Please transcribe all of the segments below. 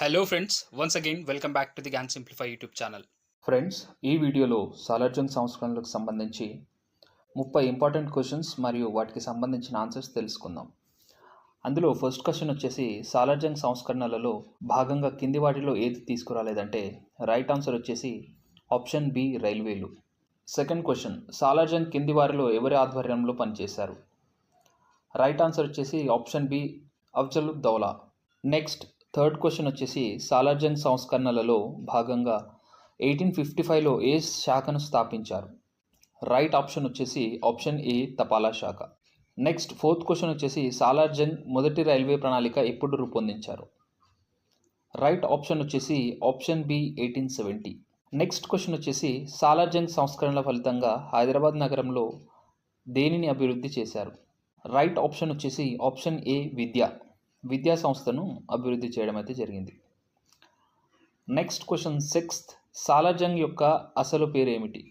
Hello friends once again welcome back to the Gyan simplify YouTube channel friends ఈ వీడియోలో సాలార్జంగ్ సంస్కరణలకు సంబంధించి ముప్పై ఇంపార్టెంట్ క్వశ్చన్స్ మరియు వాటికి సంబంధించిన ఆన్సర్స్ తెలుసుకుందాం. అందులో ఫస్ట్ క్వశ్చన్ వచ్చేసి సాలార్జంగ్ సంస్కరణలలో భాగంగా కింది వాటిలో ఏది తీసుకురాలేదంటే రైట్ ఆన్సర్ వచ్చేసి ఆప్షన్ బి రైల్వేలు. సెకండ్ క్వశ్చన్ సాలార్జంగ్ కింది వారిలో ఎవరి ఆధ్వర్యంలో పనిచేశారు? రైట్ ఆన్సర్ వచ్చేసి option B Afzal ud Daula. Next third question వచ్చేసి సాలార్జంగ్ సంస్కరణలలో భాగంగా ఎయిటీన్ ఫిఫ్టీ ఫైవ్లో ఏ శాఖను స్థాపించారు? రైట్ ఆప్షన్ వచ్చేసి ఆప్షన్ ఏ తపాలా శాఖ. నెక్స్ట్ ఫోర్త్ క్వశ్చన్ వచ్చేసి సాలార్జంగ్ మొదటి రైల్వే ప్రణాళిక ఎప్పుడు రూపొందించారు? రైట్ ఆప్షన్ వచ్చేసి option B eighteen seventy. Next question వచ్చేసి సాలార్జంగ్ సంస్కరణల ఫలితంగా హైదరాబాద్ నగరంలో దేనిని అభివృద్ధి చేశారు? రైట్ ఆప్షన్ వచ్చేసి ఆప్షన్ ఏ విద్య. విద్యా సంస్థను అభివృద్ధి చేయడం అయితే జరిగింది. నెక్స్ట్ క్వశ్చన్ సిక్స్త్ సాలార్జంగ్ యొక్క అసలు పేరు ఏమిటి?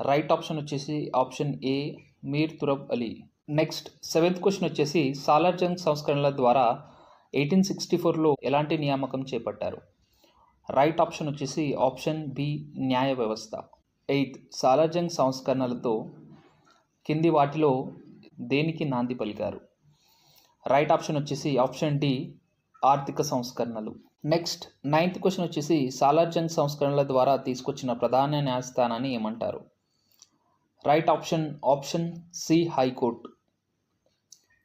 రైట్ ఆప్షన్ వచ్చేసి option A Mir Turab Ali. Next seventh question వచ్చేసి సాలార్జంగ్ సంస్కరణల ద్వారా ఎయిటీన్ సిక్స్టీ ఫోర్లో ఎలాంటి నియామకం చేపట్టారు? రైట్ ఆప్షన్ వచ్చేసి ఆప్షన్ బి న్యాయ వ్యవస్థ. ఎయిత్ సాలార్జంగ్ సంస్కరణలతో కింది వాటిలో దేనికి నాంది పలికారు? రైట్ ఆప్షన్ వచ్చేసి ఆప్షన్ డి ఆర్థిక సంస్కరణలు. నెక్స్ట్ నైన్త్ క్వశ్చన్ వచ్చేసి సాలార్జంగ్ సంస్కరణల ద్వారా తీసుకొచ్చిన ప్రధాన న్యాయస్థానాన్ని ఏమంటారు? Right option option C high court.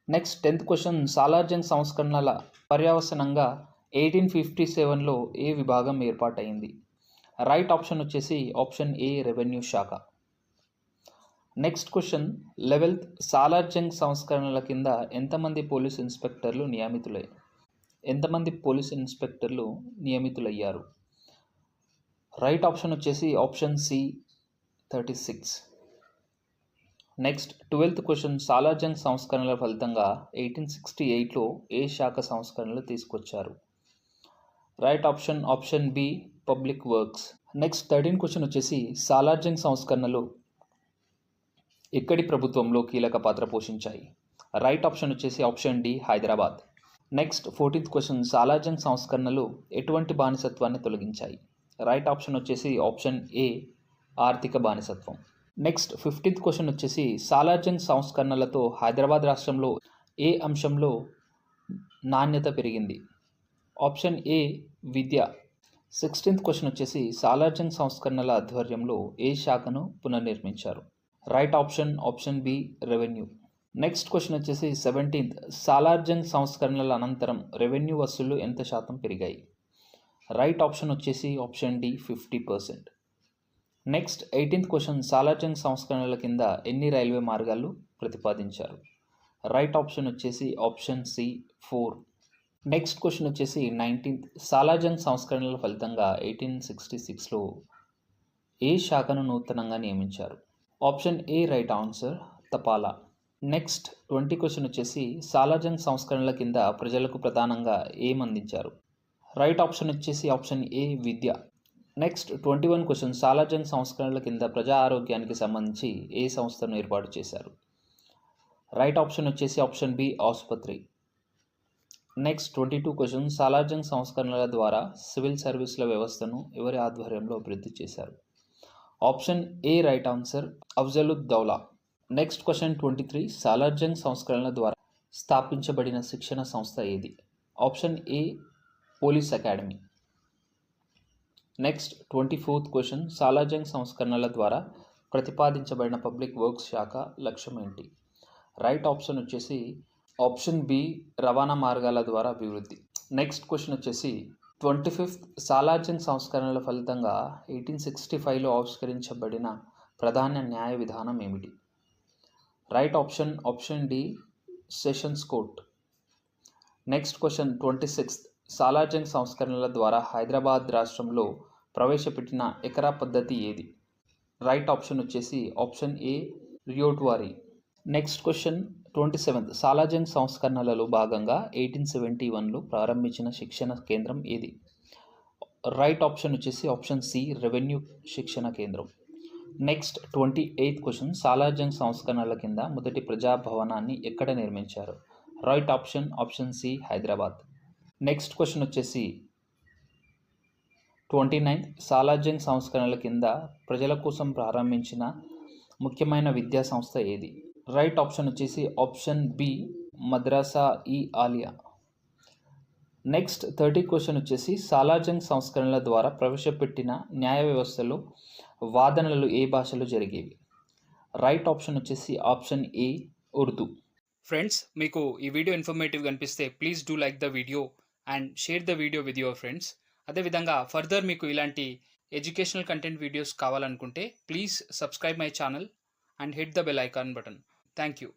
Next tenth question Salar Jung సంస్కరణల పర్యవసనంగా ఎయిటీన్ ఫిఫ్టీ సెవెన్లో ఏ విభాగం ఏర్పాటైంది రైట్ ఆప్షన్ వచ్చేసి ఆప్షన్ ఏ రెవెన్యూ శాఖ. Next question. లెవెల్త్ సాలార్జంగ్ సంస్కరణల కింద ఎంతమంది పోలీస్ ఇన్స్పెక్టర్లు నియమితులై? ఎంతమంది పోలీస్ ఇన్స్పెక్టర్లు నియమితులయ్యారు? రైట్ ఆప్షన్ వచ్చేసి option C thirty six. Next twelfth question. Salar Jung సంస్కరణల ఫలితంగా ఎయిటీన్ సిక్స్టీ ఎయిట్లో ఏ శాఖ సంస్కరణలు తీసుకొచ్చారు? Right option option B public works. Next thirteen question వచ్చేసి సాలార్జంగ్ సంస్కరణలు ఇక్కడి ప్రభుత్వంలో కీలక పాత్ర పోషించాయి. రైట్ ఆప్షన్ వచ్చేసి option D Hyderabad. Next fourteenth question Salar Jung సంస్కరణలు ఎటువంటి బానిసత్వాన్ని తొలగించాయి? రైట్ ఆప్షన్ వచ్చేసి ఆప్షన్ ఏ ఆర్థిక బానిసత్వం. నెక్స్ట్ ఫిఫ్టీన్త్ క్వశ్చన్ వచ్చేసి సాలార్జంగ్ సంస్కరణలతో హైదరాబాద్ రాష్ట్రంలో ఏ అంశంలో నాణ్యత పెరిగింది? ఆప్షన్ ఏ విద్య. సిక్స్టీన్త్ క్వశ్చన్ వచ్చేసి సాలార్జంగ్ సంస్కరణల ఆధ్వర్యంలో ఏ శాఖను పునర్నిర్మించారు? Right option option B revenue. Next question వచ్చేసి సెవెంటీన్త్. సాలార్జంగ్ సంస్కరణల అనంతరం రెవెన్యూ వసూళ్ళు ఎంత శాతం పెరిగాయి? రైట్ ఆప్షన్ వచ్చేసి option D fifty percent. Next eighteenth question Salar Jung సంస్కరణల కింద ఎన్ని రైల్వే మార్గాలు ప్రతిపాదించారు? రైట్ ఆప్షన్ వచ్చేసి option C four. Next question వచ్చేసి నైన్టీన్త్. సాలార్జంగ్ సంస్కరణల ఫలితంగా ఎయిటీన్ సిక్స్టీ సిక్స్లో ఏ శాఖను నూతనంగా నియమించారు? ఆప్షన్ ఏ రైట్ ఆన్సర్ తపాలా నెక్స్ట్ ట్వంటీ క్వశ్చన్ వచ్చేసి సాలార్జంగ్ సంస్కరణల కింద ప్రజలకు ప్రధానంగా ఏం అందించారు? రైట్ ఆప్షన్ వచ్చేసి option A Vidya. Next twenty one question Salar Jung సంస్కరణల కింద ప్రజా ఆరోగ్యానికి సంబంధించి ఏ సంస్థను ఏర్పాటు చేశారు? రైట్ ఆప్షన్ వచ్చేసి ఆప్షన్ బి ఆసుపత్రి. Next twenty two question Salar Jung సంస్కరణల ద్వారా సివిల్ సర్వీసుల వ్యవస్థను ఎవరి ఆధ్వర్యంలో అభివృద్ధి చేశారు? Option A right answer Afzal ud Daula next question twenty three Salar Jung సంస్కరణల ద్వారా స్థాపించబడిన శిక్షణ సంస్థ ఏది option A police academy next twenty fourth question Salar Jung సంస్కరణల ద్వారా ప్రతిపాదించబడిన పబ్లిక్ వర్క్స్ శాఖ లక్ష్యం ఏంటి రైట్ ఆప్షన్ వచ్చేసి ఆప్షన్ బి రవాణా మార్గాల ద్వారా అభివృద్ధి నెక్స్ట్ క్వశ్చన్ వచ్చేసి ట్వంటీ ఫిఫ్త్ సాలార్జంగ్ సంస్కరణల ఫలితంగా ఎయిటీన్ సిక్స్టీ ఫైవ్లో ఆవిష్కరించబడిన ప్రధాన న్యాయ విధానం ఏమిటి? Right option option D sessions court. Next question twenty sixth Salar Jung సంస్కరణల ద్వారా హైదరాబాద్ రాష్ట్రంలో ప్రవేశపెట్టిన ఎకరా పద్ధతి ఏది? రైట్ ఆప్షన్ వచ్చేసి option A ryotwari. Next question twenty seventh Salar Jung సంస్కరణలలో భాగంగా ఎయిటీన్ సెవెంటీ వన్లో ప్రారంభించిన శిక్షణ కేంద్రం ఏది? రైట్ ఆప్షన్ వచ్చేసి ఆప్షన్ సి రెవెన్యూ శిక్షణ కేంద్రం. Next twenty eighth question Salar Jung సంస్కరణల కింద మొదటి ప్రజాభవనాన్ని ఎక్కడ నిర్మించారు? Right option option C Hyderabad next question వచ్చేసి ట్వంటీ నైన్త్ సాలార్జంగ్ సంస్కరణల కింద ప్రజల కోసం ప్రారంభించిన ముఖ్యమైన విద్యా సంస్థ ఏది? రైట్ ఆప్షన్ వచ్చేసి option B Madrasa e Aliya. Next thirty question వచ్చేసి సాలాజంగ్ సంస్కరణల ద్వారా ప్రవేశపెట్టిన న్యాయ వ్యవస్థలో వాదనలు ఏ భాషలో జరిగేవి? రైట్ ఆప్షన్ వచ్చేసి ఆప్షన్ ఏ ఉర్దూ. ఫ్రెండ్స్ మీకు ఈ వీడియో ఇన్ఫర్మేటివ్ అనిపిస్తే please do like the video and share the video with your friends. అదేవిధంగా ఫర్దర్ మీకు ఇలాంటి ఎడ్యుకేషనల్ కంటెంట్ వీడియోస్ కావాలనుకుంటే please subscribe my channel and hit the bell icon button Thank you.